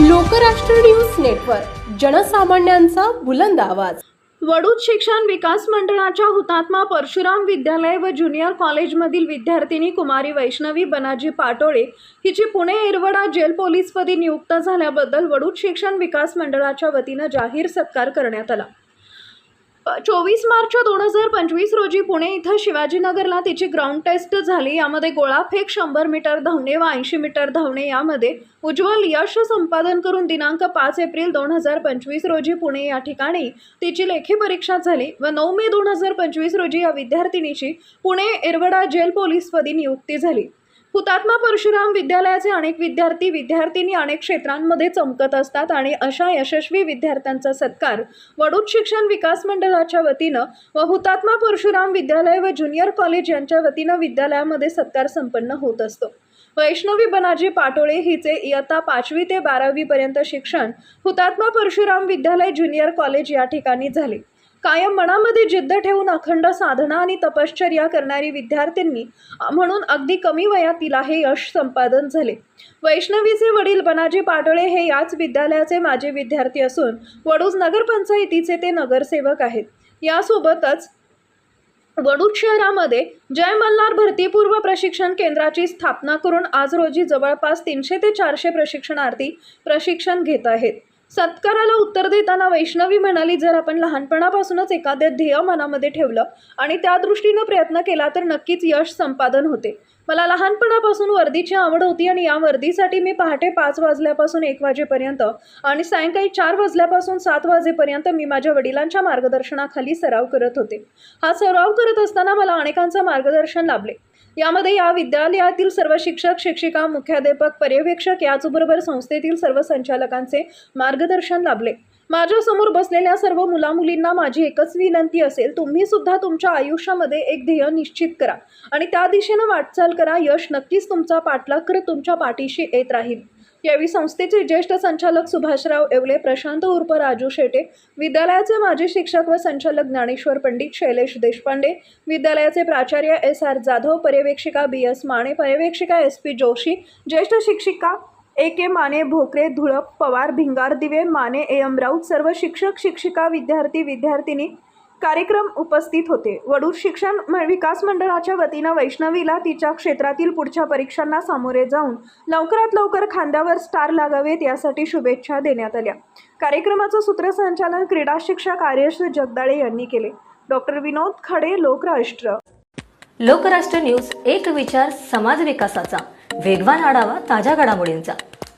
Lokrashtra news network जनसामान्यांचा बुलंद आवाज. वडूद शिक्षण विकास मंडळाच्या हुतात्मा परशुराम विद्यालय व ज्युनियर कॉलेजमधील विद्यार्थिनी कुमारी वैष्णवी बनाजी पाटोळे हिची पुणे एरवडा जेल पोलीसपदी नियुक्त झाल्याबद्दल वडूद शिक्षण विकास मंडळाच्या वतीनं जाहीर सत्कार करण्यात आला. चोवीस मार्च दोन हजार पंचवीस रोजी पुणे इथं शिवाजीनगरला तिची ग्राउंड टेस्ट झाली. यामध्ये गोळाफेक शंभर मीटर धावणे व ऐंशी मीटर धावणे यामध्ये उज्ज्वल यश संपादन करून दिनांक पाच एप्रिल दोन हजार पंचवीस रोजी पुणे या ठिकाणी तिची लेखी परीक्षा झाली व नऊ मे दोन हजार पंचवीस रोजी या विद्यार्थिनीची पुणे एरवडा जेल पोलीसपदी नियुक्ती झाली. हुतात्मा परशुराम विद्यालयाचे अनेक विद्यार्थी विद्यार्थिनी अनेक क्षेत्रांमध्ये चमकत असतात आणि अशा यशस्वी विद्यार्थ्यांचा सत्कार वडूत शिक्षण विकास मंडळाच्या वतीनं व हुतात्मा परशुराम विद्यालय व ज्युनियर कॉलेज यांच्या वतीनं विद्यालयामध्ये सत्कार संपन्न होत असतो. वैष्णवी बनाजी पाटोळे हिचे इयत्ता पाचवी ते बारावीपर्यंत शिक्षण हुतात्मा परशुराम विद्यालय ज्युनियर कॉलेज या ठिकाणी झाले. कायम मनामध्ये जिद्द ठेवून अखंड साधना आणि तपश्चर्या करणारी विद्यार्थ्यांनी म्हणून अगदी कमी वयात तिला हे यश संपादन झाले. वैष्णवीचे वडील बनाजी पाटोळे हे याच विद्यालयाचे माजी विद्यार्थी असून वडूज नगरपंचायतीचे ते नगरसेवक आहेत. यासोबतच वडूज शहरामध्ये जय मल्हार भरतीपूर्व प्रशिक्षण केंद्राची स्थापना करून आज रोजी जवळपास तीनशे ते चारशे प्रशिक्षणार्थी प्रशिक्षण घेत आहेत. सत्काराला उत्तर देताना वैष्णवी म्हणाली जर आपण लहानपणापासूनच एखादे ध्येय मनामध्ये ठेवलं आणि त्या दृष्टीनं प्रयत्न केला तर नक्कीच यश संपादन होते. मला लहानपणापासून वर्दीची आवड होती आणि या वर्दीसाठी मी पहाटे पाच वाजल्यापासून एक वाजेपर्यंत आणि सायंकाळी चार वाजल्यापासून सात वाजेपर्यंत मी माझ्या वडिलांच्या मार्गदर्शनाखाली सराव करत होते. हा सराव करत असताना मला अनेकांचं मार्गदर्शन लाभले. यामध्ये या विद्यालयातील सर्व शिक्षक शिक्षिका मुख्याध्यापक पर्यवेक्षक याचबरोबर संस्थेतील सर्व संचालकांचे मार्गदर्शन लाभले. माझ्यासमोर बसलेल्या सर्व मुलामुलींना माझी एकच विनंती असेल तुम्ही सुद्धा तुमच्या आयुष्यामध्ये एक ध्येय निश्चित करा. आणि त्या दिशेनं वाटचाल करा यश नक्कीच तुमचा पाठलाग करत तुमच्या पाठीशी येत राहील. यावेळी संस्थेचे ज्येष्ठ संचालक सुभाषराव येवले प्रशांत उर्फ राजू शेटे विद्यालयाचे माजी शिक्षक व संचालक ज्ञानेश्वर पंडित शैलेश देशपांडे विद्यालयाचे प्राचार्य एस आर जाधव पर्यवेक्षिका बी एस माने पर्यवेक्षिका एस पी जोशी ज्येष्ठ शिक्षिका ए के माने भोकरे धुळप पवार भिंगार दिवे माने ए एम राऊत सर्व शिक्षक शिक्षिका विद्यार्थी विद्यार्थिनी कार्यक्रम उपस्थित होते. वडूर शिक्षण विकास मंडळाच्या वतीनं वैष्णवीला तिच्या क्षेत्रातील पुढच्या परीक्षांना सामोरे जाऊन लवकरात लवकर खांद्यावर स्टार लागावेत यासाठी शुभेच्छा देण्यात आल्या. कार्यक्रमाचं सूत्रसंचालन क्रीडा शिक्षक आर्यश जगदाळे यांनी केले. डॉक्टर विनोद खडे लोकराष्ट्र. लोकराष्ट्र न्यूज एक विचार समाज विकासाचा. वेगवान आढावा ताज्या घडामोडींचा.